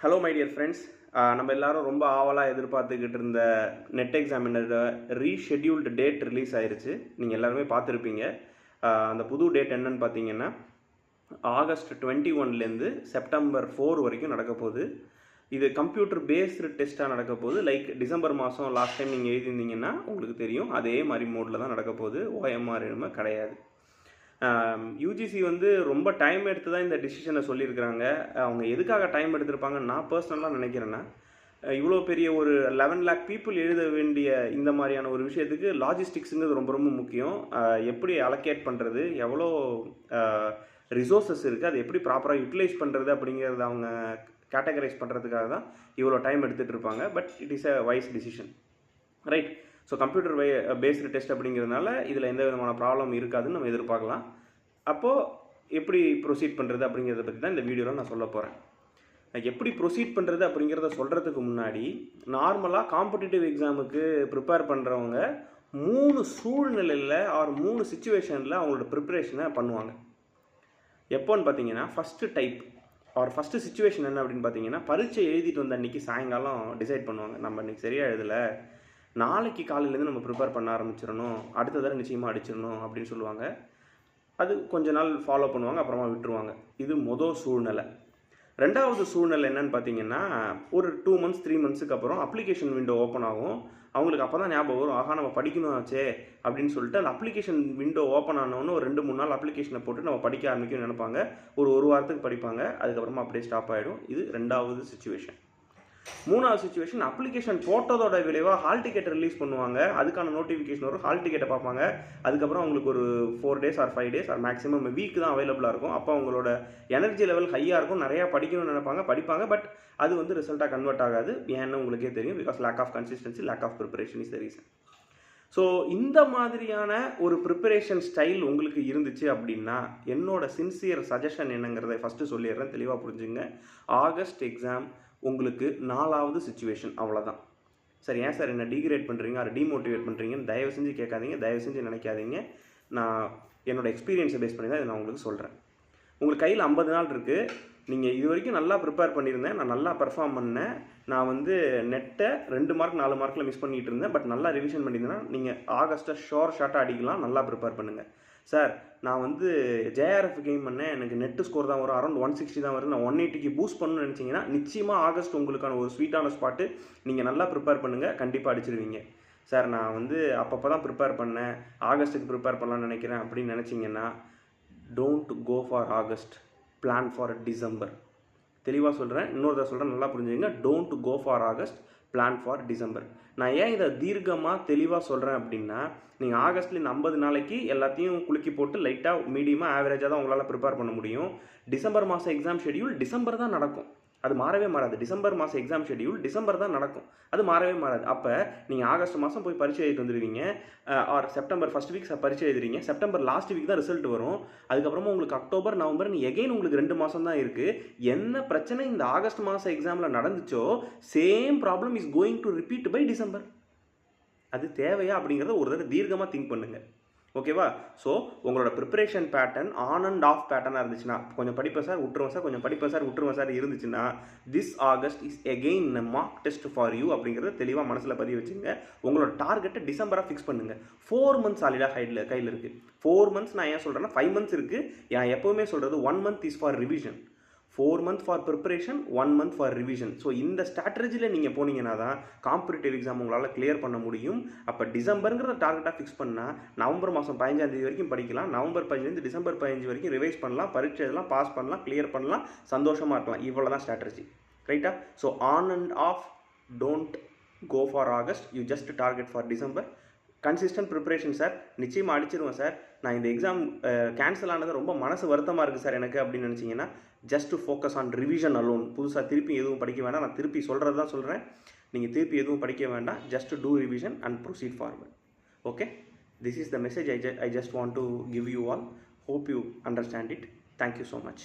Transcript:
Hello my dear friends நம்ம எல்லாரும் ரொம்ப ஆவலாக எதிர்பார்த்துக்கிட்டு இருந்த நெட் எக்ஸாமினரோட ரீஷெட்யூல்டு டேட் ரிலீஸ் ஆயிருச்சு. நீங்கள் எல்லாருமே பார்த்துருப்பீங்க. அந்த புது டேட் என்னன்னு பார்த்தீங்கன்னா ஆகஸ்ட் டுவெண்ட்டி ஒன்லேருந்து செப்டம்பர் ஃபோர் வரைக்கும் நடக்க போகுது. இது கம்ப்யூட்டர் பேஸ்டு டெஸ்ட்டாக நடக்க போகுது. லைக் டிசம்பர் மாதம் லாஸ்ட் டைம் நீங்கள் எழுதியிருந்தீங்கன்னா உங்களுக்கு தெரியும் அதே மாதிரி மோடில் தான் நடக்க போகுது. ஓஎம்ஆர் எதுவுமே கிடையாது. யூஜிசி வந்து ரொம்ப டைம் எடுத்து தான் இந்த டிசிஷனை சொல்லியிருக்கிறாங்க. அவங்க எதுக்காக டைம் எடுத்திருப்பாங்கன்னு நான் பர்சனலாக நினைக்கிறேன்னா இவ்வளோ பெரிய ஒரு லெவன் லேக் பீப்புள் எழுத வேண்டிய இந்த மாதிரியான ஒரு விஷயத்துக்கு லாஜிஸ்டிக்ஸுங்கிறது ரொம்ப ரொம்ப முக்கியம். எப்படி அலோகேட் பண்ணுறது எவ்வளோ ரிசோர்ஸஸ் இருக்குது அதை எப்படி ப்ராப்பராக யூட்டிலைஸ் பண்ணுறது அப்படிங்கிறத அவங்க கேட்டகரைஸ் பண்ணுறதுக்காக தான் இவ்வளோ டைம் எடுத்துகிட்டு இருப்பாங்க. But it is a wise decision right so computer why uh, based test அப்படிங்கிறதுனால இதில் எந்த விதமான ப்ராப்ளம் இருக்காதுன்னு நம்ம எதிர்பார்க்கலாம். அப்போது எப்படி ப்ரொசீட் பண்ணுறது அப்படிங்கிறத பற்றி தான் இந்த வீடியோவில் நான் சொல்ல போகிறேன் எப்படி ப்ரொசீட் பண்ணுறது அப்படிங்கிறத சொல்கிறதுக்கு முன்னாடி நார்மலாக காம்படிட்டிவ் எக்ஸாமுக்கு ப்ரிப்பேர் பண்ணுறவங்க மூணு சூழ்நிலையில் ஆர் மூணு சுச்சுவேஷனில் அவங்களோட ப்ரிப்பரேஷனை பண்ணுவாங்க. எப்போன்னு பார்த்தீங்கன்னா ஃபஸ்ட்டு டைப் அவர் ஃபஸ்ட்டு சுச்சுவேஷன் என்ன அப்படின்னு பார்த்தீங்கன்னா பரீட்சை எழுதிட்டு வந்த அன்றைக்கி சாயங்காலம் டிசைட் பண்ணுவாங்க. நம்ம இன்றைக்கி சரியாக எழுதலை. நாளைக்கு காலையிலேருந்து நம்ம ப்ரிப்பேர் பண்ண ஆரம்பிச்சிடணும். அடுத்த தடவை நிச்சயமாக அடிச்சிடணும் அப்படின்னு சொல்லுவாங்க. அது கொஞ்ச நாள் ஃபாலோ பண்ணுவாங்க அப்புறமா விட்டுருவாங்க. இது மொதல் சூழ்நிலை. ரெண்டாவது சூழ்நிலை என்னன்னு பார்த்தீங்கன்னா ஒரு டூ மந்த்ஸ் த்ரீ மந்த்ஸுக்கு அப்புறம் அப்ளிகேஷன் விண்டோ ஓப்பன் ஆகும். அவங்களுக்கு அப்போ தான் ஞாபகம் வரும். ஆகா நம்ம படிக்கணும் ஆச்சே அப்படின்னு சொல்லிட்டு அந்த அப்ளிகேஷன் விண்டோ ஓப்பன் ஆனவொன்னு ஒரு ரெண்டு மூணு நாள் அப்ளிகேஷனை போட்டு நம்ம படிக்க ஆரம்பிக்கணும்னு நினைப்பாங்க. ஒரு ஒரு வாரத்துக்கு படிப்பாங்க. அதுக்கப்புறமா அப்படியே ஸ்டாப் ஆகிடும் இது ரெண்டாவது சுச்சுவேஷன் மூணாவது சுச்சுவேஷன் அப்ளிகேஷன் போட்டதோட விளைவாக ஹால் டிக்கெட் ரிலீஸ் பண்ணுவாங்க. அதுக்கான நோட்டிஃபிகேஷன் வரும். ஹால் டிக்கெட்டை பார்ப்பாங்க. அதுக்கப்புறம் அவங்களுக்கு ஒரு four days or five days or maximum week தான் அவைலபிளாக இருக்கும். அப்போ அவங்களோட எனர்ஜி லெவல் ஹையாக இருக்கும். நிறையா படிக்கணும்னு நினைப்பாங்க. படிப்பாங்க பட் அது வந்து ரிசல்ட்டாக கன்வெர்ட் ஆகாது. ஏன்னு உங்களுக்கே தெரியும். Because lack of consistency lack of preparation is the reason so இந்த மாதிரியான ஒரு ப்ரிப்பரேஷன் ஸ்டைல் உங்களுக்கு இருந்துச்சு அப்படின்னா என்னோட சின்சியர் சஜஷன் என்னங்கிறத ஃபஸ்ட்டு சொல்லிடுறேன். தெளிவாக புரிஞ்சுங்க. ஆகஸ்ட் எக்ஸாம் உங்களுக்கு நாலாவது சுச்சுவேஷன் அவ்வளோதான் சார் ஏன் சார் என்ன டிகிரேட் பண்ணுறீங்க அதை டிமோட்டிவேட் பண்ணுறீங்கன்னு தயவு செஞ்சு கேட்காதீங்க. தயவு செஞ்சு நினைக்காதீங்க. நான் என்னோட எக்ஸ்பீரியன்ஸை பேஸ் பண்ணி தான் இதை நான் உங்களுக்கு சொல்கிறேன் உங்களுக்கு கையில் ஐம்பது நாள் இருக்குது நீங்கள் இது வரைக்கும் நல்லா ப்ரிப்பேர் பண்ணியிருந்தேன். நான் நல்லா பெர்ஃபார்ம் பண்ணேன். நான் வந்து நெட்டை ரெண்டு மார்க் நாலு மார்க்கில் மிஸ் பண்ணிகிட்டு இருந்தேன். பட் நல்லா ரிவிஷன் பண்ணியிருந்தேன்னா நீங்கள் ஆகஸ்ட்டை ஷோர் ஷார்ட்டாக அடிக்கலாம். நல்லா ப்ரிப்பேர் பண்ணுங்கள் சார் நான் வந்து ஜேஆர்எஃப் கேம் பண்ணேன். எனக்கு நெட்டு ஸ்கோர் தான் வரும். அரௌண்ட் ஒன் சிக்ஸ்டி தான் வரும் நான் ஒன் எயிட்டிக்கு பூஸ்ட் பண்ணணும்னு நினச்சிங்கன்னா நிச்சயமாக ஆகஸ்ட் உங்களுக்கான ஒரு ஸ்வீட்டான ஸ்பாட்டு நீங்கள் நல்லா ப்ரிப்பேர் பண்ணுங்கள் கண்டிப்பாக அடிச்சிருவீங்க. சார் நான் வந்து அப்பப்போ தான் ப்ரிப்பேர் பண்ணேன். ஆகஸ்ட்டுக்கு ப்ரிப்பேர் பண்ணலாம்னு நினைக்கிறேன் அப்படின்னு நினச்சிங்கன்னா don't go for August plan for December தெளிவாக சொல்கிறேன் இன்னொரு சொல்கிறேன் நல்லா புரிஞ்சுங்க don't go for August plan for December நான் ஏன் இதை தீர்க்கமாக தெளிவாக சொல்கிறேன் அப்படின்னா நீங்கள் ஆகஸ்ட்ல இந்த ஐம்பது நாளைக்கு எல்லாத்தையும் குலுக்கி போட்டு லைட்டாக மீடியமாக ஆவரேஜாக தான் உங்களால் ப்ரிப்பேர் பண்ண முடியும். டிசம்பர் மாதம் எக்ஸாம் ஷெடியூல் டிசம்பர் தான் நடக்கும். அது மாறவே மாறாது. டிசம்பர் மாதம் எக்ஸாம் ஷெடியூல் டிசம்பர் தான் நடக்கும். அது மாறவே மாறாது. அப்போ நீங்கள் ஆகஸ்ட் மாதம் போய் பரீட்சை எழுதிட்டு வந்துடுவீங்க ஆர் செப்டம்பர் ஃபஸ்ட் வீக் பரீட்சை எழுதுறீங்க. செப்டம்பர் லாஸ்ட் வீக் தான் ரிசல்ட் வரும். அதுக்கப்புறமா உங்களுக்கு அக்டோபர் நவம்பர் எகைன் உங்களுக்கு ரெண்டு மாதம் தான் இருக்குது என்ன பிரச்சனை? இந்த ஆகஸ்ட் மாதம் எக்ஸாமில் நடந்துச்சோ? Same problem is going to repeat by December அது தேவையா அப்படிங்கிறத ஒரு தடவை தீர்க்கமாக திங்க் பண்ணுங்கள் ஓகேவா? ஸோ உங்களோட preparation pattern on and off பேட்டர்னாக இருந்துச்சுன்னா கொஞ்சம் படிப்பேன் சார் விட்டுருவோம் சார் கொஞ்சம் படிப்பேன் சார் விட்டுருவோம் சார் இருந்துச்சுன்னா this August is again mark test for you அப்படிங்கிறத தெளிவாக மனசில் பதிவு வச்சுங்க. உங்களோட டார்கெட்டை டிசம்பராக ஃபிக்ஸ் பண்ணுங்கள் ஃபோர் மந்த்ஸ் சாலிடாக கையில் கையில் இருக்குது ஃபோர் மந்த்ஸ் நான் ஏன் சொல்கிறேன்னா ஃபைவ் மந்த்ஸ் இருக்குது நான் எப்போவுமே சொல்கிறது one month is for revision four month for preparation one month for revision so இந்த ஸ்ட்ராட்டஜியில் நீங்கள் போனீங்கன்னா தான் காம்படிட்டிவ் எக்ஸாம் உங்களால் கிளியர் பண்ண முடியும். அப்போ டிசம்பருங்கிற டார்கெட்டாக ஃபிக்ஸ் பண்ணால் நவம்பர் மாதம் பதினஞ்சாம் தேதி வரைக்கும் படிக்கலாம். நவம்பர் பதினஞ்சு டிசம்பர் பதினஞ்சு வரைக்கும் ரிவைஸ் பண்ணலாம். பரீட்சை எழுதலாம் பாஸ் பண்ணலாம் கிளியர் பண்ணலாம். சந்தோஷமாக இருக்கலாம். இவ்வளோ தான் ஸ்ட்ராட்டஜி ரைட்டா so on and off don't go for August you just target for December consistent preparation sir நிச்சயமாக அடிச்சிருவேன் சார் நான் இந்த எக்ஸாம் கேன்சல் ஆனது ரொம்ப மனசு வருத்தமாக இருக்குது சார் எனக்கு அப்படின்னு நினச்சிங்கன்னா just focus on revision alone புதுசாக திருப்பி எதுவும் படிக்க வேண்டாம் நான் திருப்பி சொல்கிறது தான் சொல்கிறேன் நீங்கள் திருப்பி எதுவும் படிக்க வேண்டாம். Just do revision and proceed forward okay this is the message I I just want to give you all hope you understand it thank you so much